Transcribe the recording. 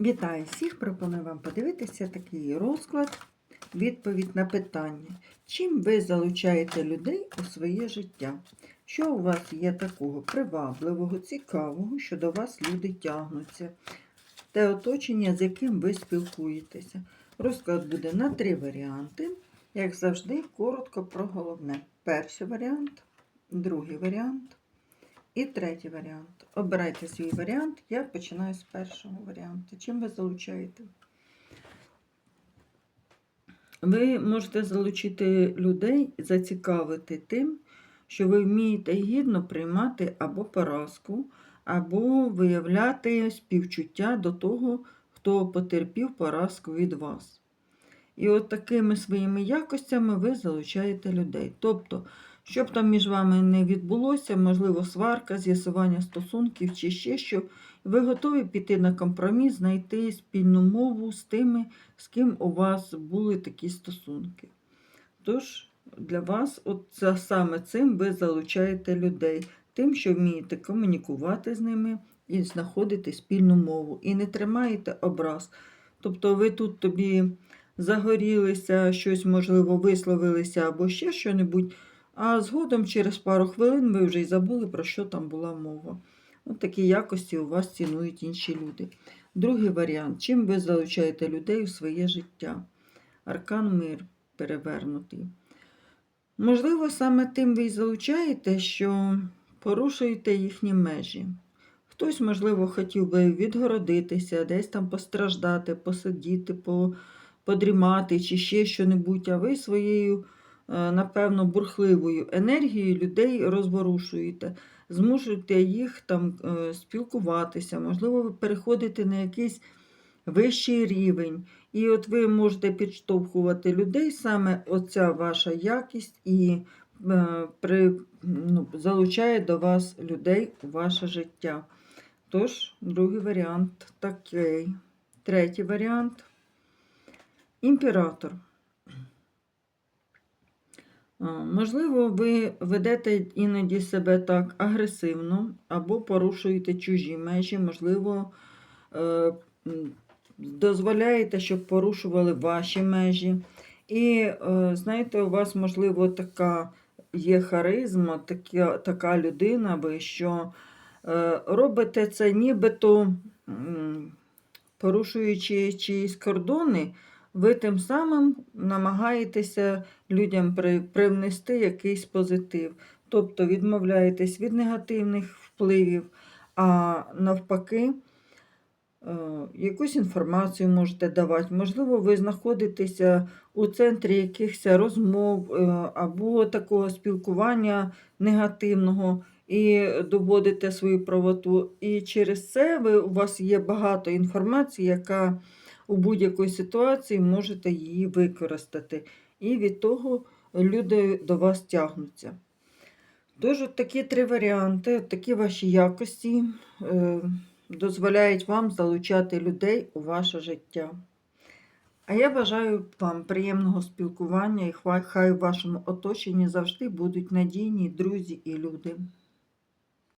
Вітаю всіх! Пропоную вам подивитися такий розклад, відповідь на питання, чим ви залучаєте людей у своє життя? Що у вас є такого привабливого, цікавого, що до вас люди тягнуться? Те оточення, з яким ви спілкуєтеся. Розклад буде на три варіанти. Як завжди, коротко про головне. Перший варіант, другий варіант і третій варіант. Обирайте свій варіант. Я починаю з першого варіанту. Чим ви залучаєте? Ви можете залучити людей, зацікавити тим, що ви вмієте гідно приймати або поразку, або виявляти співчуття до того, хто потерпів поразку від вас. І от такими своїми якостями ви залучаєте людей. Тобто, щоб там між вами не відбулося, можливо, сварка, з'ясування стосунків чи ще що, ви готові піти на компроміс, знайти спільну мову з тими, з ким у вас були такі стосунки. Тож, для вас, от це, саме цим ви залучаєте людей, тим, що вмієте комунікувати з ними і знаходити спільну мову. І не тримаєте образ. Тобто, ви тут тобі загорілися, щось, можливо, висловилися або ще що-небудь. А згодом через пару хвилин ви вже й забули, про що там була мова. От такі якості у вас цінують інші люди. Другий варіант. Чим ви залучаєте людей у своє життя? Аркан мир перевернутий. Можливо, саме тим ви й залучаєте, що порушуєте їхні межі. Хтось, можливо, хотів би відгородитися, десь там постраждати, посидіти, подрімати чи ще що-небудь, а ви своєю напевно, бурхливою енергією людей розворушуєте, змушуєте їх там е, спілкуватися, можливо, ви переходите на якийсь вищий рівень. І от ви можете підштовхувати людей, саме оця ваша якість і е, при, ну, залучає до вас людей у ваше життя. Тож, другий варіант такий. Третій варіант імператор. Можливо, ви ведете іноді себе так агресивно або порушуєте чужі межі, можливо, е, дозволяєте, щоб порушували ваші межі. І, е, знаєте, у вас, можливо, така є харизма, така, така людина, ви що е, робите це нібито порушуючи чиїсь кордони ви тим самим намагаєтеся людям привнести якийсь позитив. Тобто відмовляєтесь від негативних впливів, а навпаки, е, якусь інформацію можете давати. Можливо, ви знаходитеся у центрі якихось розмов е, або такого спілкування негативного і доводите свою правоту. І через це ви, у вас є багато інформації, яка у будь-якій ситуації можете її використати. І від того люди до вас тягнуться. Тож, от такі три варіанти, от такі ваші якості е, дозволяють вам залучати людей у ваше життя. А я бажаю вам приємного спілкування і хай в вашому оточенні завжди будуть надійні друзі і люди.